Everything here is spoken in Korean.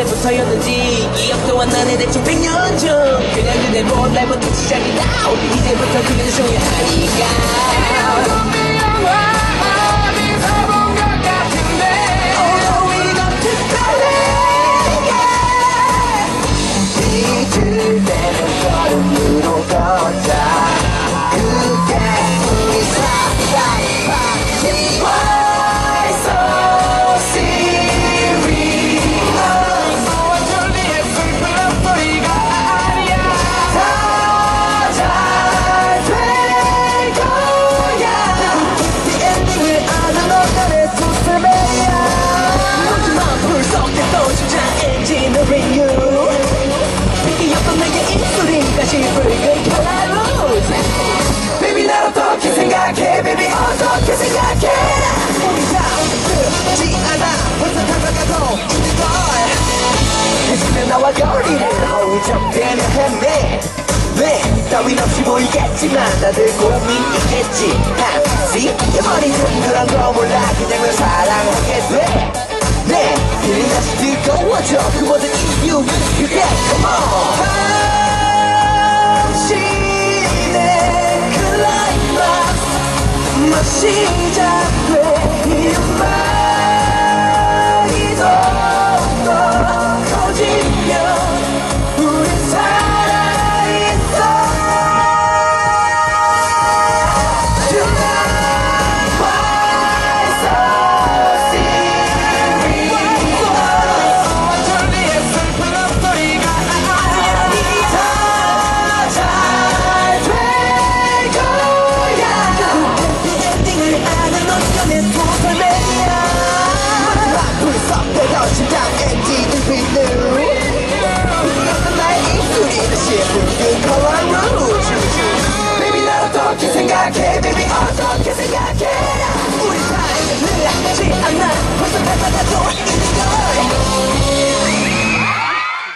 언제부터였는지 기억 또한 나네 대충 100년 전 그냥 그대로 날부터 시작이다 이제부터 그게 중요하니까 Bye. 나와 거리를 보이겠지만 다들 고민 있겠지 한시 이 머리 둥그런 거 몰라 그냥 널 사랑하게 돼네 그리 다시 뜨거워져. 그 모든 이유 그게. Come on 시작돼 이만 너와 나 우주 Baby 나 어떻게 생각해? Baby 어떻게 생각해?